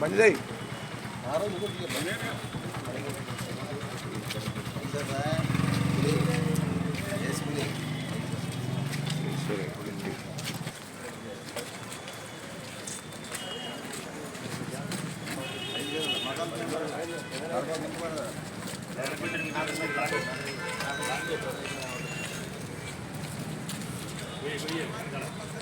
बन जाए Wait, wait, wait.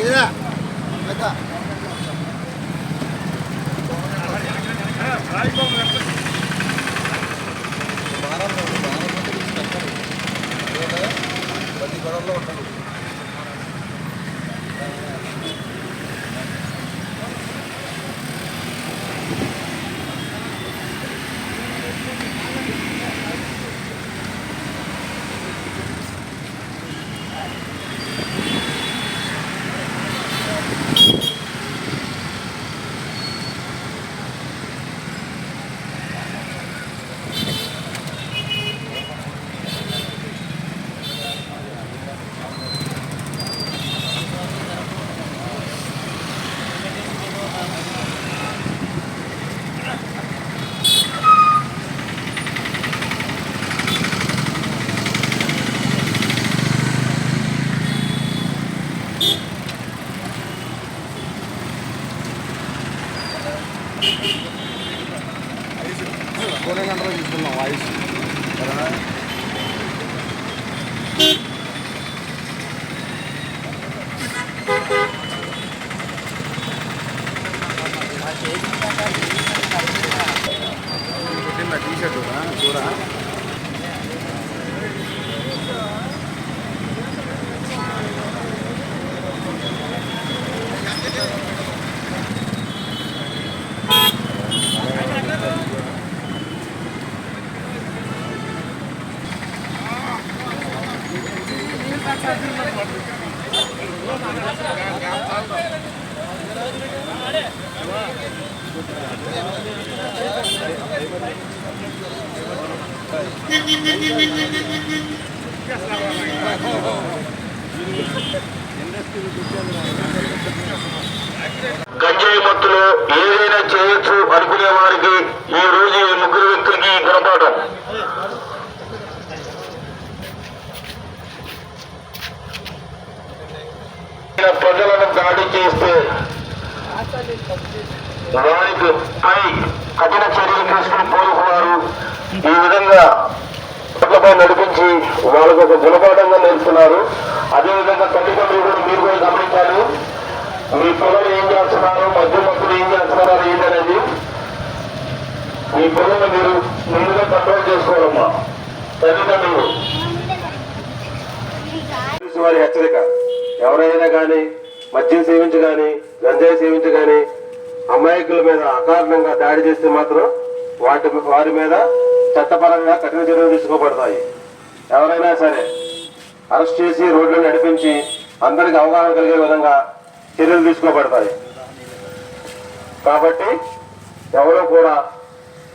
కోనే గంజాయి మత్తులో ఏదైనా చేయొచ్చు అనుకునే వారికి ఈ రోజు ఈ ముగ్గురు వ్యక్తులకి గుణపాఠం. ప్రజలను దాడి చేస్తే వారికి పై కఠిన చర్యలు తీసుకుని కోరుకున్నారు ఈ విధంగా పట్లపై నడిపించి వాళ్ళకు ఒక గుణపాఠంగా నేర్పుతున్నారు అదేవిధంగా తల్లిదండ్రులు కూడా మీరు కూడా గమనించాలి. మీ పిల్లలు ఏం చేస్తున్నారు? మధ్య ఏం చేస్తున్నారు ఏంటనేది మీ పిల్లలు మీరు ముందుగా కంట్రోల్ చేసుకోవాలమ్మా. తల్లిదండ్రులు. వారి హెచ్చరిక. ఎవరైనా కానీ మద్యం సేవించి కానీ గంజాయి సేవించి కానీ అమాయకుల మీద అకారణంగా దాడి చేస్తే మాత్రం వాటి వారి మీద చట్టపరంగా కఠిన చర్యలు తీసుకోబడతాయి. ఎవరైనా సరే అరెస్ట్ చేసి రోడ్లను నడిపించి అందరికి అవగాహన కలిగే విధంగా చర్యలు తీసుకోబడతాయి. కాబట్టి ఎవరో కూడా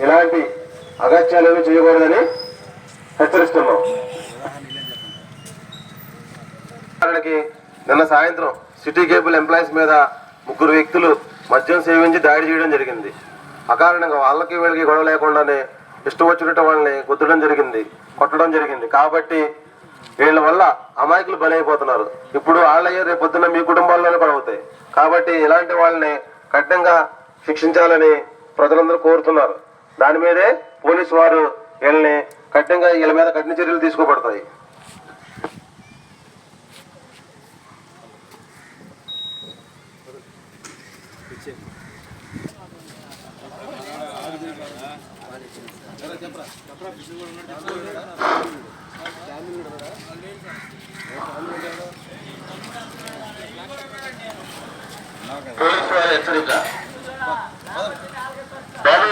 ఇలాంటి అగత్యాలు ఏమీ చేయకూడదని హెచ్చరిస్తున్నాం. ఉదాహరణకి నిన్న సాయంత్రం సిటీ కేబుల్ ఎంప్లాయీస్ మీద ముగ్గురు వ్యక్తులు మద్యం సేవించి దాడి చేయడం జరిగింది. అకారణంగా వాళ్ళకి వీళ్ళకి గొడవ లేకుండానే ఇష్టం వచ్చినట్టు వాళ్ళని గుద్దడం జరిగింది కొట్టడం జరిగింది. కాబట్టి వీళ్ళ వల్ల అమాయకులు బలైపోతున్నారు. ఇప్పుడు వాళ్ళయ్యే రేపు పొద్దున్న మీ కుటుంబాల్లోనే పడవుతాయి కాబట్టి ఇలాంటి వాళ్ళని కఠినంగా శిక్షించాలని ప్రజలందరూ కోరుతున్నారు. దాని మీదే పోలీసు వారు వీళ్ళని కఠినంగా వీళ్ళ మీద కఠిన చర్యలు తీసుకోబడతాయి. పోలీసు హెచ్చరిక బాబు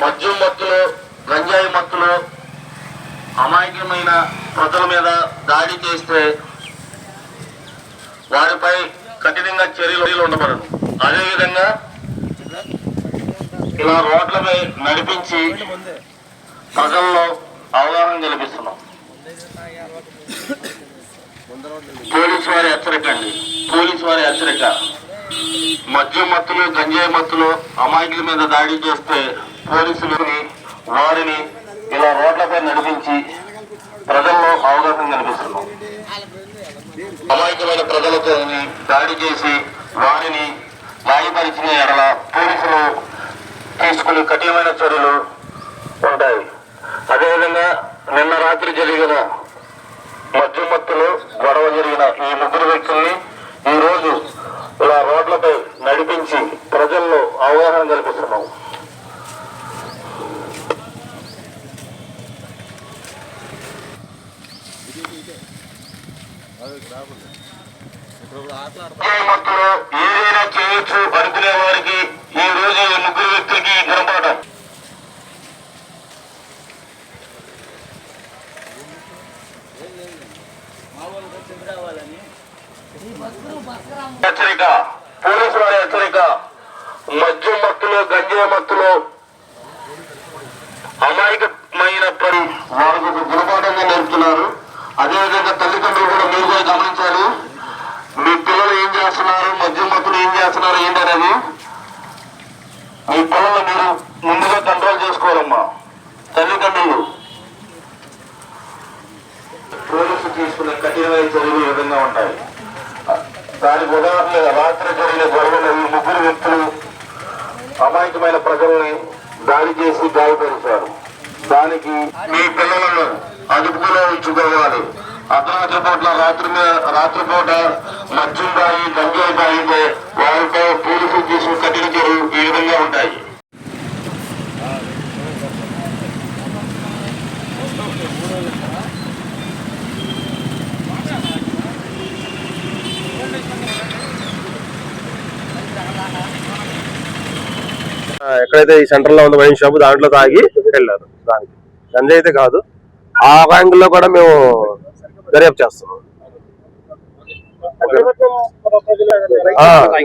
మద్యం మత్తులు గంజాయి మత్తులు అమాయకమైన ప్రజల మీద దాడి చేస్తే వారిపై కఠినంగా చర్యలు ఉండబడను. అదేవిధంగా ఇలా రోడ్లపై నడిపించి ప్రజల్లో అవగాహన కల్పిస్తున్నాం. పోలీసు వారి హెచ్చరిక అండి. పోలీసు వారి హెచ్చరిక. మద్యం మత్తులు గంజాయి మత్తులు అమాయకుల మీద దాడి చేస్తే పోలీసులని వారిని ఇలా రోడ్లపై నడిపించి ప్రజల్లో అవగాహన కల్పిస్తున్నాం. అమాయకమైన ప్రజలతో దాడి చేసి వారిని గాయపరిచిన ఎడల పోలీసులు తీసుకునే కఠినమైన చర్యలు ఉంటాయి. అదేవిధంగా నిన్న రాత్రి జరిగిన మధ్యమత్తులో గొడవ జరిగిన ఈ ముగ్గురు వ్యక్తుల్ని ఈ రోజు ఇలా రోడ్లపై నడిపించి ప్రజల్లో అవగాహన కల్పిస్తున్నాం మత్తులో ఏదైనా చేయొచ్చు అనుకునే వారికి ఈ రోజు ఈ ముగ్గురు వ్యక్తులకి గుణపాఠం హెచ్చరిక పోలీసు వారి హెచ్చరిక మద్యం మత్తులో గంజాయి మత్తులో అమాయకమైన పని వారికి ఒక గుణపాఠంగా నేర్పుతున్నారు. అదేవిధంగా తల్లిదండ్రులు కూడా మీరు కూడా గమనించాలి. మీ పిల్లలు ఏం చేస్తున్నారు? మద్యం మత్తులు ఏం చేస్తున్నారు? ఏంటనేది మీ పిల్లలు మీరు ముందుగా కంట్రోల్ చేసుకోవాలమ్మా. తల్లిదండ్రులు. పోలీసు తీసుకునే కఠినమైన చర్యలు ఈ విధంగా ఉంటాయి. దానికి ఉదాహరణ రాత్రి జరిగిన గొడవలు ముగ్గురు వ్యక్తులు అమాయకమైన ప్రజల్ని దాడి చేసి గాయపరిచారు. దానికి మీ పిల్లలను అదుపులో ఉంచుకోవాలి. అర్ధరాత్రి పూట రాత్రి రాత్రిపూట మద్యం బాయి గంజాయి బాయితే వారితో పోలీసులు తీసుకున్న కఠిన చర్యలు ఈ విధంగా ఉంటాయి. ఎక్కడైతే ఈ సెంటర్లో ఉంది వైన్ షాప్ దాంట్లో తాగి వెళ్ళారు. దానికి. గంజ అయితే కాదు. ఆ యాంగిల్లో కూడా మేము దర్యాప్తు చేస్తున్నాం.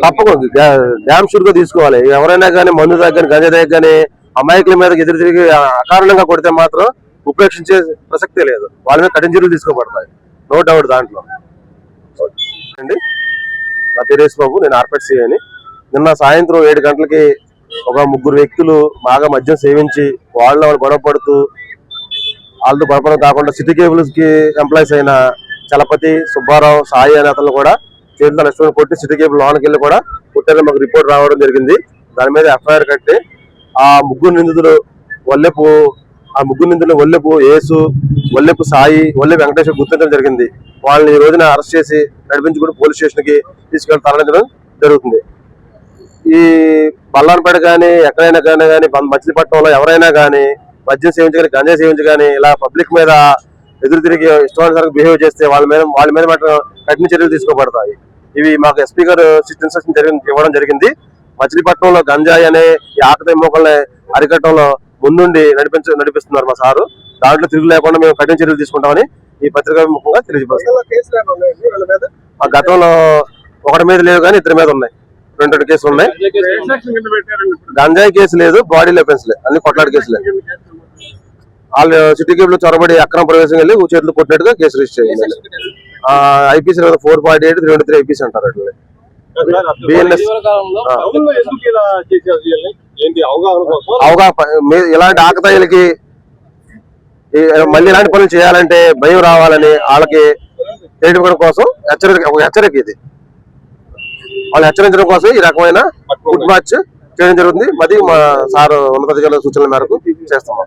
తప్పకుండా. డ్యామ్ షూర్గా తీసుకోవాలి. ఎవరైనా కానీ మందు తగ్గని గంజ తగ్గని అమాయకుల మీద ఎదురు తిరిగి అకారణంగా కొడితే మాత్రం ఉపేక్షించే ప్రసక్తే లేదు. వాళ్ళ మీద కఠిన చర్యలు తీసుకోబడతాయి. నో డౌట్ దాంట్లో. అండి నా పేరు బాబు నేను ఆర్పెట్ అని నిన్న సాయంత్రం ఏడు గంటలకి ఒక ముగ్గురు వ్యక్తులు బాగా మద్యం సేవించి వాళ్ళు వాళ్ళు గొడవ పడుతూ వాళ్ళతో గొడవడం కాకుండా సిటీ కేబుల్స్కి ఎంప్లాయీస్ అయిన చలపతి సుబ్బారావు సాయి అనే అతను కూడా చేతుల లక్ష్మణ్ కొట్టి సిటీ కేబుల్ లోనికి వెళ్ళి కూడా కొట్టారని మాకు రిపోర్ట్ రావడం జరిగింది. దాని మీద ఎఫ్ఐఆర్ కట్టి ఆ ముగ్గురు నిందితులు వల్లెపు ఆ ముగ్గురు నిందితులు వల్లెపు యేసు వల్లెపు సాయి వల్లెపు వెంకటేశ్వర గుర్తించడం జరిగింది. వాళ్ళని ఈ రోజున అరెస్ట్ చేసి నడిపించి కూడా పోలీస్ స్టేషన్కి తీసుకెళ్ళి తీసుకెళ్ళి తరలించడం జరుగుతుంది. ఈ బల్లాన్పేట కానీ ఎక్కడైనా కానీ కానీ మచిలీపట్నంలో ఎవరైనా కానీ మద్యం సేవించగాని గంజా సేవించగాని ఇలా పబ్లిక్ మీద ఎదురు తిరిగి ఇష్టానుసారంగా బిహేవ్ చేస్తే వాళ్ళ మీద వాళ్ళ మీద మాత్రం కఠిన చర్యలు తీసుకోబడతాయి. ఇవి మాకు ఎస్పీ గారు ఇన్స్ట్రక్షన్ ఇవ్వడం జరిగింది. మచిలీపట్నంలో గంజాయి అనే ఈ ఆకతాయి మొక్కల్ని అరికట్టడంలో ముందుండి నడిపించ నడిపిస్తున్నారు మా సారు. దాంట్లో తిరుగు లేకుండా మేము కఠిన చర్యలు తీసుకుంటామని ఈ పత్రికా ముఖంగా తెలియజేస్తాం ఆ గతంలో ఒకటి మీద లేవు కానీ ఇద్దరి మీద ఉన్నాయి. రెండు రెండు కేసులు ఉన్నాయి. గంజాయి కేసు లేదు బాడీ లెఫెన్స్ లేదు అన్ని కొట్లాడి కేసులే. వాళ్ళు సిటీ కేబుల్ చొరబడి అక్రమ ప్రవేశం వెళ్ళి చేతులు కొట్టినట్టుగా కేసు రిజిస్టర్ అయ్యింది IPC four forty eight three twenty three IPC అంటారు అట్లా అవగాహన ఇలాంటి ఆకతాయిలకి మళ్ళీ ఇలాంటి పనులు చేయాలంటే భయం రావాలని వాళ్ళకి తెలియడం కోసం హెచ్చరిక ఒక హెచ్చరిక ఇది. వాళ్ళు హెచ్చరించడం కోసం ఈ రకమైన ఫుడ్ మ్యాచ్ చేయడం జరుగుతుంది. మరి మా సార్ ఉన్నతాధికారుల సూచనల మేరకు చేస్తాం.